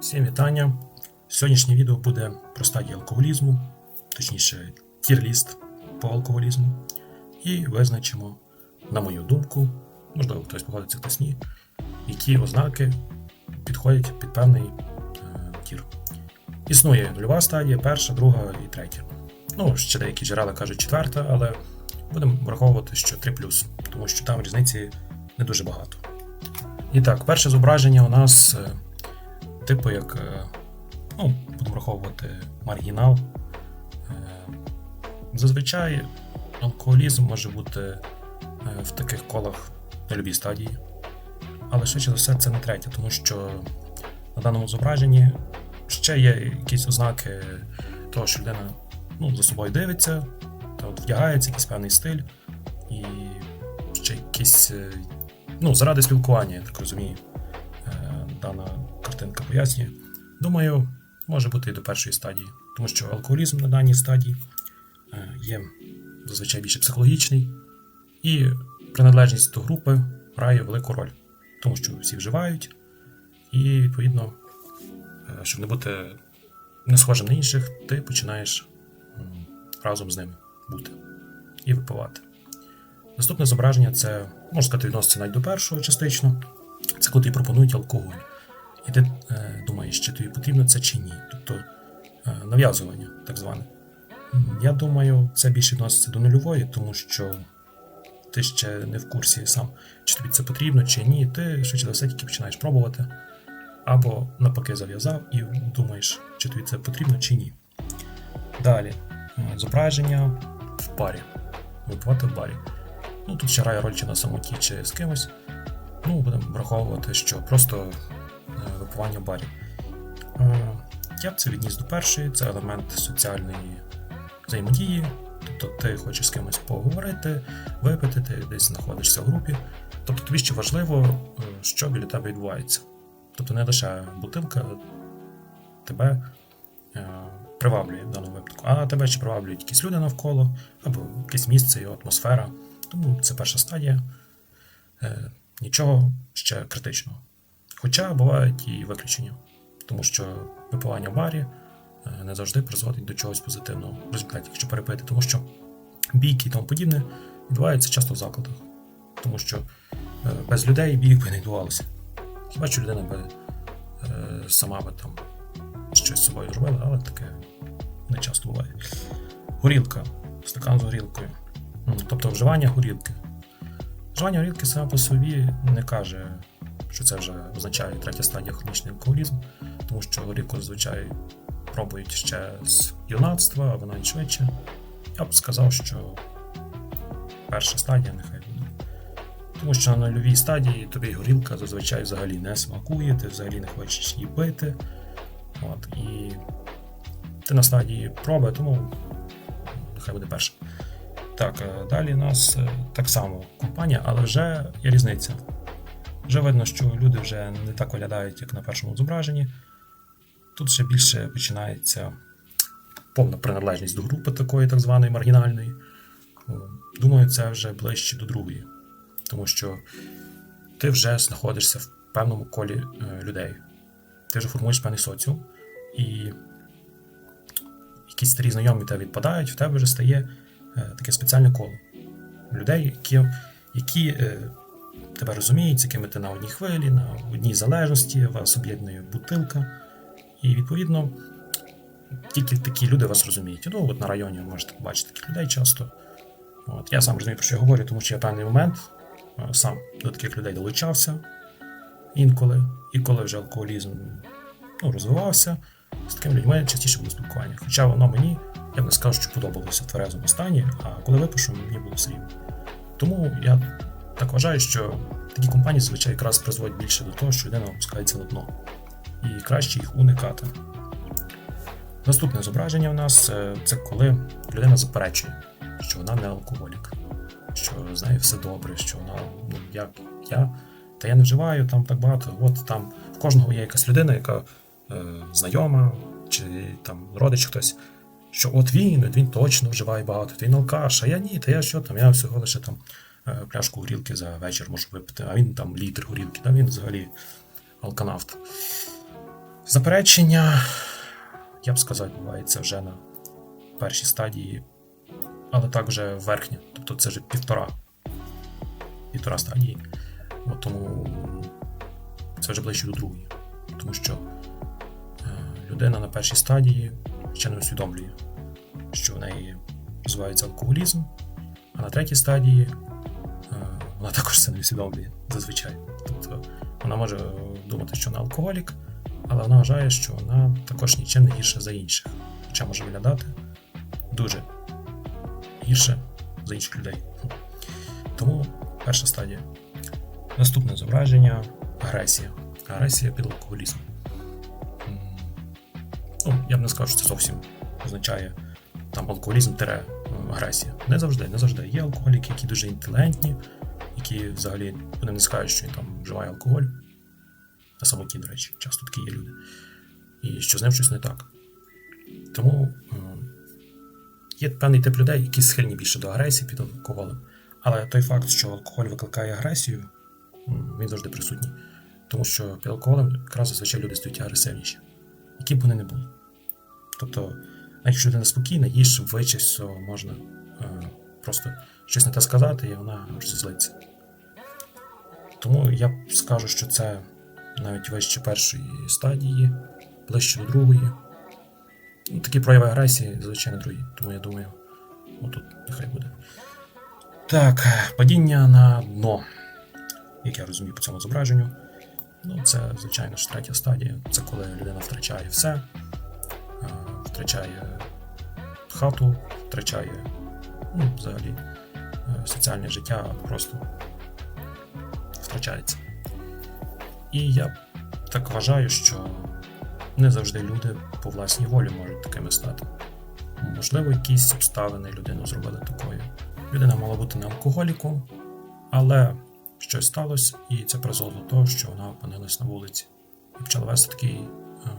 Всім вітання. Сьогоднішнє відео буде про стадії алкоголізму, точніше, тір-ліст по алкоголізму. І визначимо, на мою думку, можливо, хтось погодиться, хтось ні, які ознаки підходять під певний е, тір. Існує нульова стадія, перша, друга і третя. Ну, ще деякі джерела кажуть четверта, але будемо враховувати, що 3 тому що там різниці не дуже багато. І так, перше зображення у нас е, типу як, е, ну, будемо враховувати маргінал. Е, Зазвичай алкоголізм може бути е, в таких колах на любій стадії. Але швидше за все це не третє, тому що на даному зображенні ще є якісь ознаки того, що людина ну, за собою дивиться, та от вдягається, якийсь певний стиль, і ще якісь, ну, заради спілкування, я так розумію, дана картинка пояснює. Думаю, може бути і до першої стадії, тому що алкоголізм на даній стадії е, є зазвичай більше психологічний, і приналежність до групи грає велику роль, тому що всі вживають, і відповідно, е, щоб не бути не схожим на інших, ти починаєш разом з ними бути і випивати. Наступне зображення це, можна сказати, відноситься навіть до першого частично. Це коли тобі пропонують алкоголь. І ти е, думаєш, чи тобі потрібно це чи ні. Тобто е, нав'язування, так зване. Я думаю, це більше відноситься до нульової, тому що ти ще не в курсі сам, чи тобі це потрібно, чи ні. Ти швидше за все тільки починаєш пробувати. Або навпаки зав'язав і думаєш, чи тобі це потрібно, чи ні. Далі. е, Зображення в парі. Випивати в барі. Ну, тут ще грає роль чи на самоті, чи з кимось. Ну, будемо враховувати, що просто е, випивання в барі. Е, Я б це відніс до першої, це елемент соціальної взаємодії. Тобто ти хочеш з кимось поговорити, випити, ти десь знаходишся в групі. Тобто тобі ще важливо, е, що біля тебе відбувається. Тобто не лише бутилка тебе е, приваблює в даному випадку, а тебе ще приваблюють якісь люди навколо, або якесь місце і атмосфера. Тому це перша стадія. Нічого ще критичного. Хоча бувають і виключення, тому що випивання в барі е, не завжди призводить до чогось позитивного в результаті, якщо перепити, тому що бійки і тому подібне відбуваються часто в закладах, тому що е, без людей бійок би не відбувалося. Хіба що людина би е, сама би там щось з собою зробила, але таке не часто буває. Горілка, стакан з горілкою. Тобто вживання горілки. Вживання горілки саме по собі не каже, що це вже означає третя стадія хронічний алкоголізм, тому що горілку зазвичай пробують ще з юнацтва або навіть швидше. Я б сказав, що перша стадія нехай буде. Тому що на нульовій стадії тобі горілка зазвичай взагалі не смакує, ти взагалі не хочеш її пити. От, і ти на стадії проби, тому нехай буде перша. Так, е, далі у нас е, так само компанія, але вже є різниця. Вже видно, що люди вже не так виглядають, як на першому зображенні. Тут ще більше починається повна приналежність до групи такої, так званої маргінальної. Думаю, це вже ближче до другої. Тому що ти вже знаходишся в певному колі е, людей. Ти вже формуєш певний соціум, і якісь старі знайомі тебе відпадають, в тебе вже стає е, таке спеціальне коло людей, які, які е, тебе розуміють, з якими ти на одній хвилі, на одній залежності, вас об'єднує бутилка. І відповідно тільки такі люди вас розуміють. Ну, от на районі ви можете побачити таких людей часто. От, я сам розумію, про що я говорю, тому що я в певний момент е, сам до таких людей долучався інколи, і коли вже алкоголізм ну, розвивався, з такими людьми частіше було спілкування. Хоча воно мені, я б не скажу, що подобалося в тверезому стані, а коли випишу, мені було все рівно. Тому я так вважаю, що такі компанії зазвичай якраз призводять більше до того, що людина опускається на дно. І краще їх уникати. Наступне зображення в нас е, це коли людина заперечує, що вона не алкоголік, що з нею все добре, що вона, ну як я, та я не вживаю там так багато. От там в кожного є якась людина, яка е, знайома, чи там родич хтось, що от він, він точно вживає багато, то він алкаш, а я ні, та я що там, я всього лише там пляшку горілки за вечір можу випити, а він там літр горілки, та він взагалі алканавт. Заперечення, я б сказав, відбувається вже на першій стадії, але так вже верхня, тобто це вже півтора. Півтора стадії. От тому це вже ближче до другої. Тому що е, людина на першій стадії ще не усвідомлює, що в неї розвивається алкоголізм, а на третій стадії е, вона також це не усвідомлює зазвичай. Тобто вона може думати, що вона алкоголік, але вона вважає, що вона також нічим не гірша за інших. Хоча може виглядати дуже гірше за інших людей. Тому перша стадія. Наступне зображення агресія. Агресія під алкоголізм. Ну, я б не сказав, що це зовсім означає там алкоголізм тире агресія. Не завжди, не завжди. Є алкоголіки, які дуже інтелігентні, які взагалі вони не скажуть, що він там вживає алкоголь. На самоті, до речі, часто такі є люди. І що з ним щось не так. Тому є певний тип людей, які схильні більше до агресії під алкоголем. Але той факт, що алкоголь викликає агресію, він завжди присутній. Тому що під алкоголем якраз зазвичай люди стають агресивніші, які б вони не були. Тобто, якщо людина спокійна, їй швидше всього можна е, просто щось не те сказати, і вона розізлиться. Тому я скажу, що це навіть вище першої стадії, ближче до другої. Такі прояви агресії, звичайно, другі. Тому я думаю, отут нехай буде. Так, падіння на дно, як я розумію по цьому зображенню. Ну, це, звичайно ж, третя стадія. Це коли людина втрачає все, втрачає хату, втрачає ну, взагалі е, соціальне життя просто втрачається. І я так вважаю, що не завжди люди по власній волі можуть такими стати. Можливо, якісь обставини людину зробили такою. Людина мала бути не алкоголіком, але щось сталося, і це призвело до того, що вона опинилась на вулиці і почала вести такий е,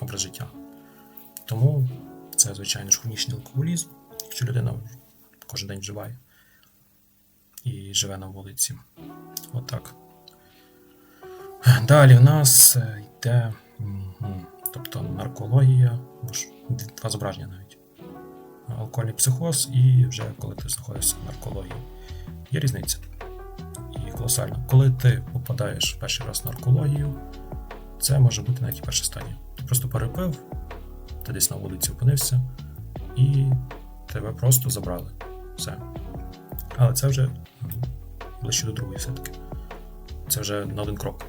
образ життя. Тому це, звичайно ж, хронічний алкоголізм, якщо людина кожен день вживає і живе на вулиці. Отак. Далі в нас е, йде тобто наркологія, два зображення навіть. Алкогольний психоз і вже коли ти знаходишся в наркології. Є різниця. І колосально. Коли ти попадаєш перший раз в наркологію, це може бути навіть і перша стадія. Ти просто перепив, ти десь на вулиці опинився, і тебе просто забрали. Все. Але це вже ближче до другої все-таки. Це вже на один крок.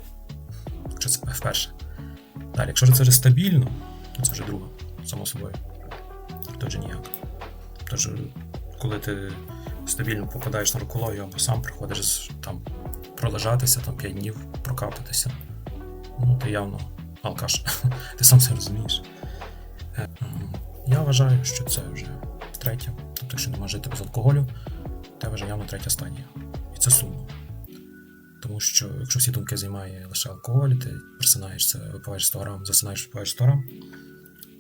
Якщо це вперше. Далі, якщо це вже стабільно, то це вже друга, само собою. То вже ніяк. Тож, коли ти стабільно попадаєш на наркологію або сам приходиш там пролежатися там 5 днів, прокапатися, ну ти явно алкаш. ти сам це розумієш. Е, Я вважаю, що це вже третя. Тобто, якщо не можеш жити без алкоголю, це вже явно третя стадія. І це сумно. Тому що якщо всі думки займає лише алкоголь, ти просинаєшся, випиваєш 100 грам, засинаєш, випиваєш 100 грам.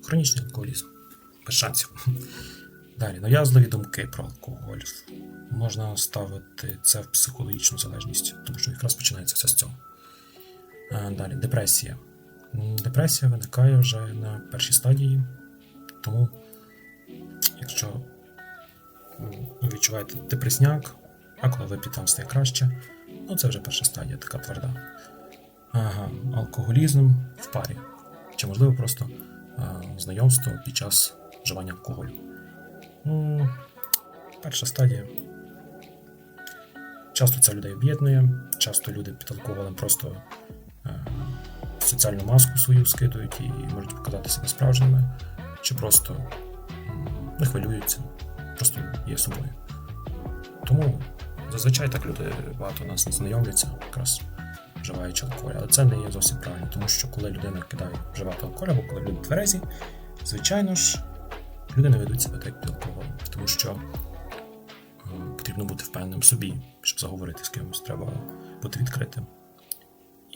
Хронічний алкоголізм. Без шансів. Далі, нав'язливі думки про алкоголь. Можна ставити це в психологічну залежність, тому що якраз починається все з цього. Е, Далі, депресія. Депресія виникає вже на першій стадії, тому якщо ви відчуваєте депресняк, а коли вип'єте вам стає краще, ну це вже перша стадія, така тверда. Ага, алкоголізм в парі. Чи можливо просто е, знайомство під час вживання алкоголю. Ну, перша стадія. Часто це людей об'єднує, часто люди під алкоголем просто е, соціальну маску свою скидують і можуть показати себе справжніми, чи просто не хвилюються, просто є собою. Тому зазвичай так люди багато нас не знайомляться, якраз вживаючи алкоголь. Але це не є зовсім правильно, тому що коли людина кидає вживати алкоголь, або коли люди тверезі, звичайно ж, люди не ведуть себе так під алкоголем, тому що потрібно бути впевненим собі, щоб заговорити з кимось, треба бути відкритим.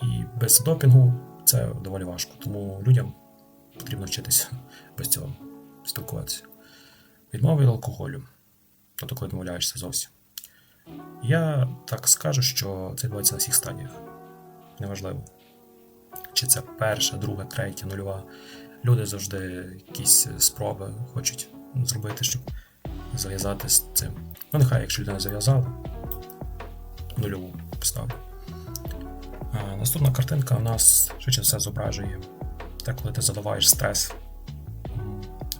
І без допінгу це доволі важко, тому людям потрібно вчитися без цього спілкуватися. Відмова від алкоголю, тобто коли відмовляєшся зовсім. Я так скажу, що це відбувається на всіх стадіях. Неважливо. чи це перша, друга, третя, нульова. Люди завжди якісь спроби хочуть зробити, щоб зав'язати з цим. Ну, нехай, якщо людина зав'язала, нульову поставлю. Наступна картинка у нас швидше все зображує те, коли ти заливаєш стрес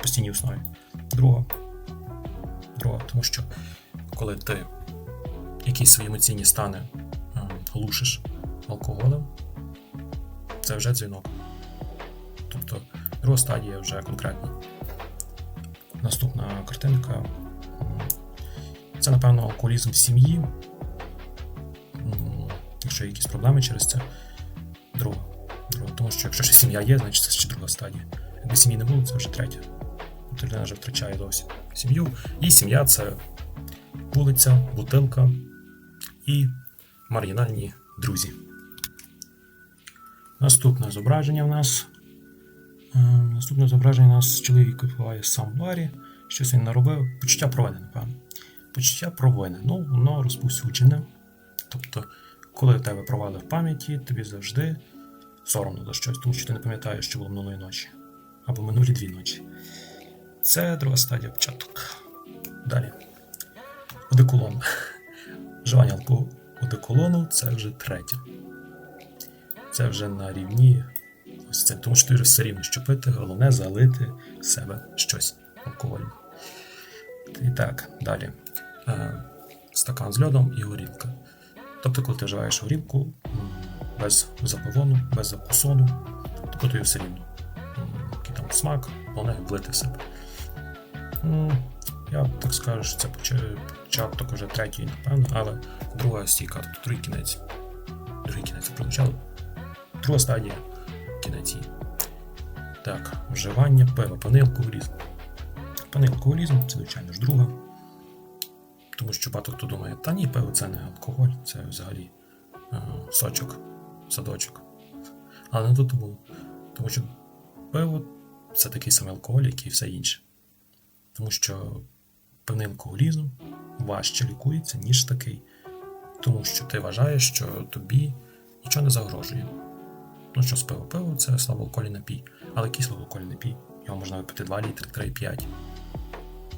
постійній основі. Друга. Друга, тому що коли ти якісь свої емоційні стани м, глушиш алкоголем, це вже дзвінок. Тобто друга стадія вже конкретна. Наступна картинка. Це, напевно, алкоголізм в сім'ї. Якщо є якісь проблеми через це, друга. друга. Тому що якщо ще сім'я є, значить це ще друга стадія. Якби сім'ї не було, це вже третя. Тобто людина вже втрачає зовсім сім'ю. І сім'я це вулиця, бутилка і маргінальні друзі. Наступне зображення в нас. Е, Наступне зображення у нас чоловік випиває сам барі. Щось він наробив. Почуття провини, напевно. Почуття провини. Ну, воно розповсюджене. Тобто, коли в тебе провали в пам'яті, тобі завжди соромно за щось, тому що ти не пам'ятаєш, що було минулої ночі. Або минулі дві ночі. Це друга стадія початок. Далі. Одеколон. Алкоголю одеколону це вже третя. Це вже на рівні ось це. Тому що ти все рівно що пити, головне залити в себе щось алкогольне. І так, далі. Е, стакан з льодом і горілка. Тобто, коли ти вживаєш горілку без запивону, без закусону, тобто тобі все рівно. Який там смак, головне влити в себе. Я так скажу, що це початок уже третій, напевно, але друга стійка, тобто другий кінець. Другий кінець прозвучало. Друга стадія кінець. Так, вживання пива, пани алкоголізм. Пани алкоголізм це, звичайно ж, друга. Тому що багато хто думає, та ні, пиво це не алкоголь, це взагалі е, сочок, садочок. Але не тут було. Тому що пиво це такий самий алкоголь, як і все інше. Тому що певний алкоголізм важче лікується, ніж такий. Тому що ти вважаєш, що тобі нічого не загрожує. Ну що з пиво? Пиво це слабоалкогольний напій. Але який слабоалкогольний напій? Його можна випити 2 літри, 3, 5.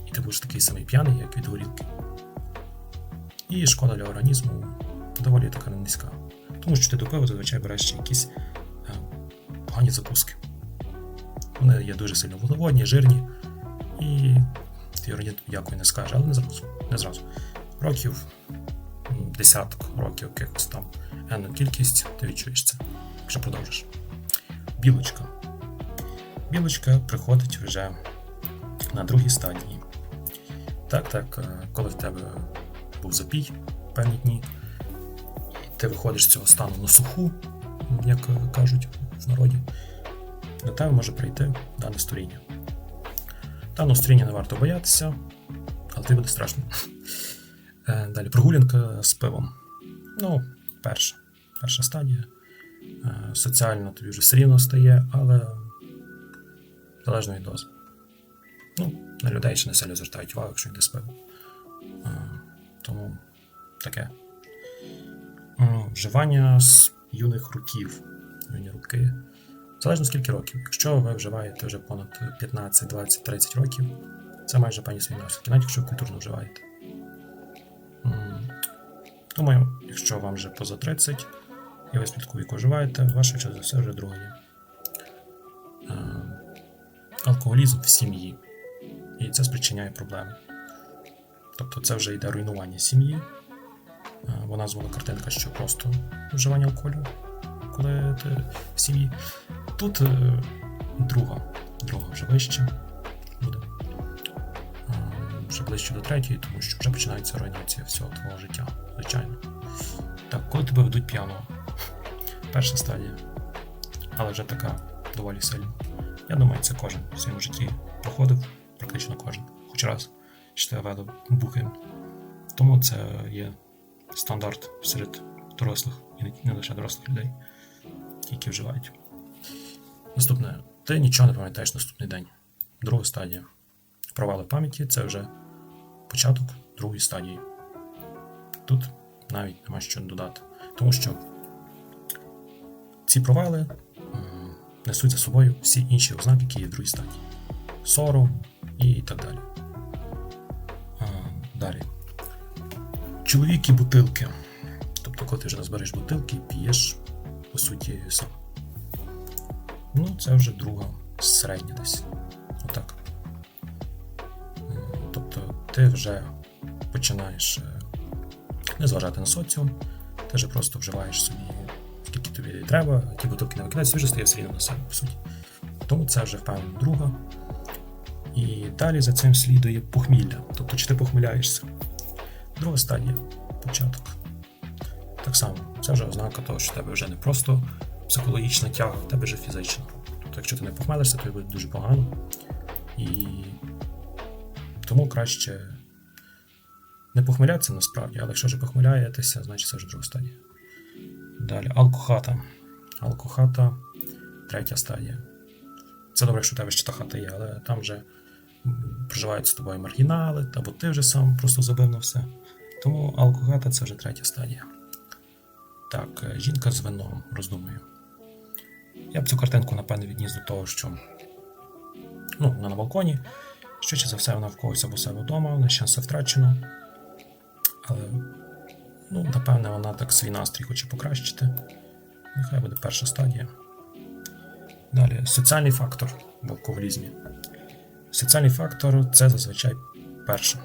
І ти будеш такий самий п'яний, як від горілки. І шкода для організму доволі така низька. Тому що ти до пива зазвичай береш ще якісь е, погані закуски. Вони є дуже сильно вуглеводні, жирні, і організм дякую не скаже, але не зразу. Не зразу. Років десяток років, якихось там енну кількість, ти відчуєш це, якщо продовжиш. Білочка. Білочка приходить вже на другій стадії. Так, так, е, коли в тебе був запій певні дні, ти виходиш з цього стану на суху, як кажуть в народі, до тебе може прийти дане сторіння. Даного сторіння не варто боятися, але тобі буде страшно. Е, Далі прогулянка з пивом. Ну, перша. Перша стадія. Е, Соціально тобі вже все стає, але залежно від дози. Ну, на людей ще не сильно звертають увагу, якщо йде з пивом. Е, Тому таке. Вживання з юних років. Юні роки. Залежно скільки років. Якщо ви вживаєте вже понад 15, 20, 30 років, це майже певні свої наслідки, навіть якщо ви культурно вживаєте. Думаю, якщо вам вже поза 30 і ви з віку вживаєте, ваше час за все вже друге. Е, Алкоголізм в сім'ї. І це спричиняє проблеми. Тобто це вже йде руйнування сім'ї. Е, Вона звела картинка, що просто вживання алкоголю, коли ти в сім'ї. Тут е, друга, друга вже вище буде. Е, Вже ближче до третьої, тому що вже починається руйнація всього твого життя, звичайно. Так, коли тебе ведуть п'яного? Перша стадія. Але вже така доволі сильна. Я думаю, це кожен в своєму житті проходив, практично кожен, хоч раз, що тебе веду бухим. Тому це є стандарт серед дорослих і не- не лише дорослих людей, які вживають. Наступне. Ти нічого не пам'ятаєш наступний день. Друга стадія. Провали пам'яті це вже початок другої стадії. Тут навіть нема що додати. Тому що ці провали несуть за собою всі інші ознаки, які є в другій стадії. Сором і так далі. Далі. Чоловік і бутилки. Тобто, коли ти вже назбереш бутилки, п'єш, по суті, сам. Ну, це вже друга середня десь. Отак. Тобто ти вже починаєш е, не зважати на соціум, ти вже просто вживаєш собі, скільки тобі треба, ті бутилки не викидаєш, вже стає все на себе, по суті. Тому це вже впевнено друга. І далі за цим слідує похмілля, тобто чи ти похмиляєшся. Друга стадія початок. Так само, це вже ознака того, що в тебе вже не просто психологічна тяга, в тебе вже фізична. Тобто, якщо ти не похмелишся, то буде дуже погано. І тому краще не похмелятися насправді, але якщо вже похмеляєтеся, значить це вже друга стадія. Далі, алкохата. Алкохата третя стадія. Це добре, якщо у тебе ще та хата є, але там вже проживають з тобою маргінали, або ти вже сам просто забив на все. Тому алкохата це вже третя стадія. Так, е, жінка з вином, роздумую. Я б цю картинку, напевне, відніс до того, що ну, вона на балконі. Швидше за все, вона в когось або себе вдома, ще все втрачено. Але, ну, напевне, вона так свій настрій хоче покращити. Нехай буде перша стадія. Далі, соціальний фактор в алкоголізмі. Соціальний фактор це зазвичай перша.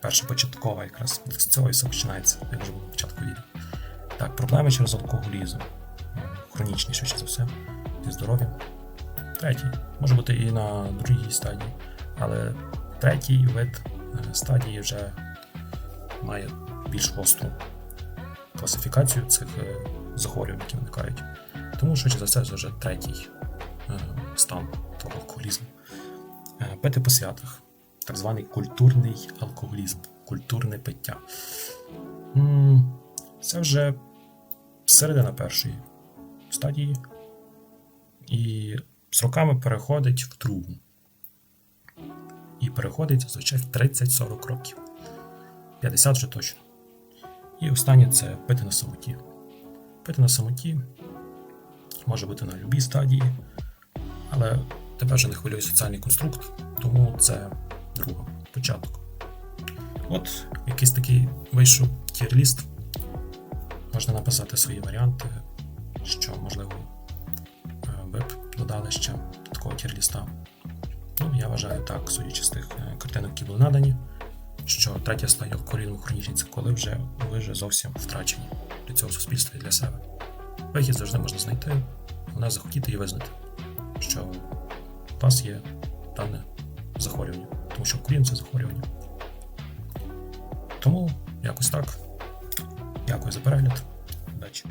Перша початкова якраз. З цього і все починається, як вже було на початку відео. Так, проблеми через алкоголізм. М, Хронічний, за все, здоров'ям. Третій. Може бути і на другій стадії. Але третій вид е, стадії вже має більш гостру класифікацію цих е, захворювань, які виникають. Тому швидше за це вже третій е, стан того алкоголізму. Пити по святах. Так званий культурний алкоголізм, культурне пиття. Це вже середина першої стадії, і з роками переходить в другу. І переходить зазвичай в 30-40 років. 50 вже точно. І останнє це пити на самоті. Пити на самоті може бути на будь-якій стадії, але тебе вже не хвилює соціальний конструкт, тому це друга початок. От якийсь такий вийшов тір-ліст. Можна написати свої варіанти, що, можливо, ви б додали ще такого тір-ліста. Ну, я вважаю так, судячи з тих е, картинок, які були надані, що третя стадія алкоголізму хронічний це коли вже ви вже зовсім втрачені для цього суспільства і для себе. Вихід завжди можна знайти, головне захотіти і визнати, що у вас є дане захворювання, тому що алкоголізм це захворювання. Тому якось так. Дякую за перегляд. Удачі.